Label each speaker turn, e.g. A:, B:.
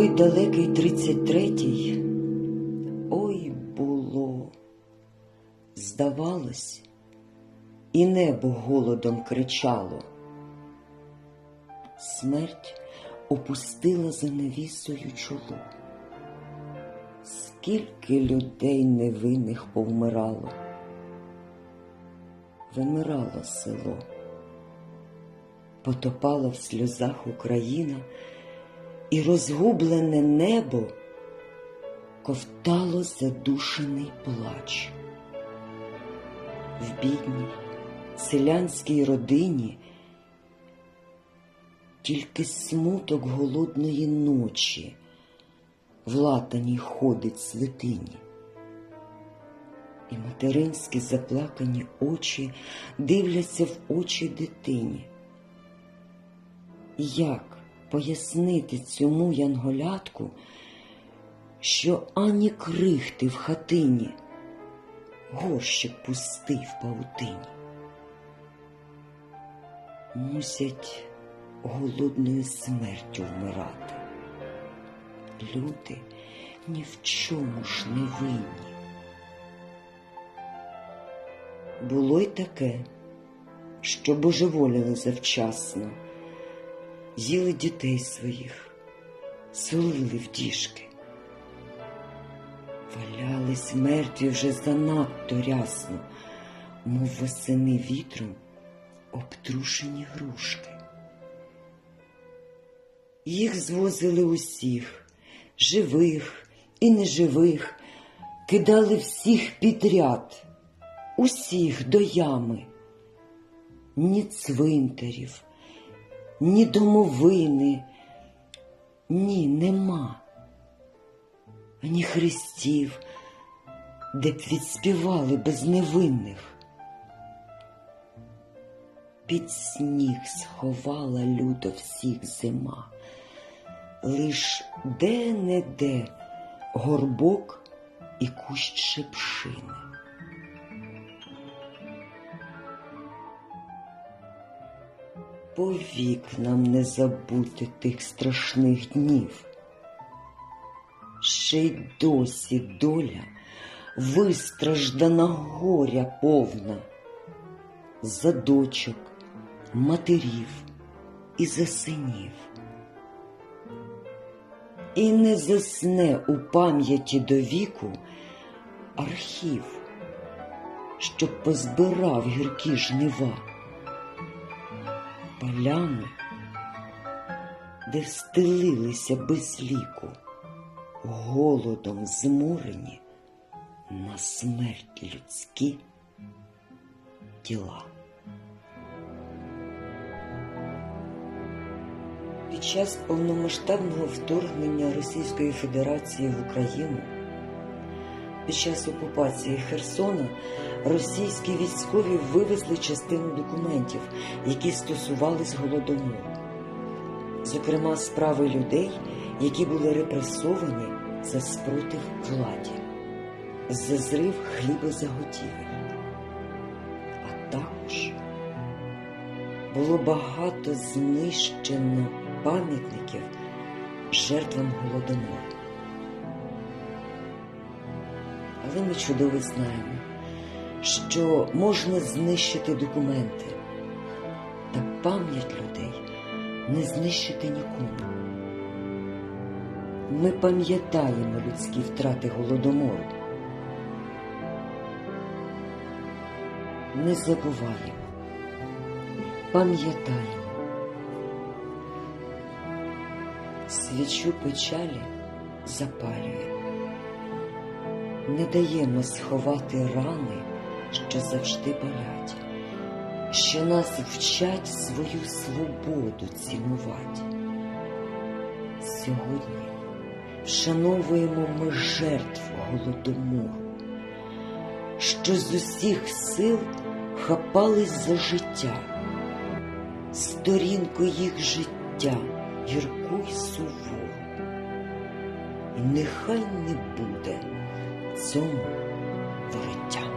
A: той далекий тридцять третій, ой було, здавалось, і небо голодом кричало. Смерть опустила за навісою чоло. Скільки людей невинних повмирало, вимирало село, потопала в сльозах Україна, і розгублене небо ковтало задушений плач. В бідній селянській родині тільки смуток голодної ночі в латаній ходить святині. І материнські заплакані очі дивляться в очі дитині. Як пояснити цьому янголятку, що ані крихти в хатині, горщик пустий в паутині? Мусять голодною смертю вмирати. Люди ні в чому ж не винні. Було й таке, що божеволіли завчасно, їли дітей своїх, солили в діжки. Валялись мертві вже занадто рясно, мов восени вітром обтрушені грушки. Їх звозили усіх, живих і неживих, кидали всіх підряд, усіх до ями. Ні цвинтарів, ні домовини, ні нема, ані хрестів, де б відспівали безневинних. Під сніг сховала люто всіх зима лиш де-не-де горбок і кущ шипшини. Повік нам не забути тих страшних днів. Ще й досі доля вистраждана горя повна, за дочок, матерів і за синів і не засне у пам'яті до віку архів, щоб позбирав гіркі жнива, полями, де встелилися без ліку, голодом зморені на смерть людські тіла. Під час повномасштабного вторгнення Російської Федерації в Україну під час окупації Херсона російські військові вивезли частину документів, які стосувались голодомору, зокрема справи людей, які були репресовані за спротив владі, за зрив хлібозаготівель. А також було багато знищено пам'ятників жертвам голодомору. Але ми чудово знаємо, що можна знищити документи, та пам'ять людей не знищити нікому. Ми пам'ятаємо людські втрати голодомору. Не забуваємо, пам'ятаємо. свічу печалі запалює, не даємо сховати рани, що завжди болять, що нас вчать свою свободу цінувати. Сьогодні вшановуємо ми жертв голодомору, що з усіх сил хапались за життя, сторінку їх життя гірку й сувору. І нехай не буде цьому вороття.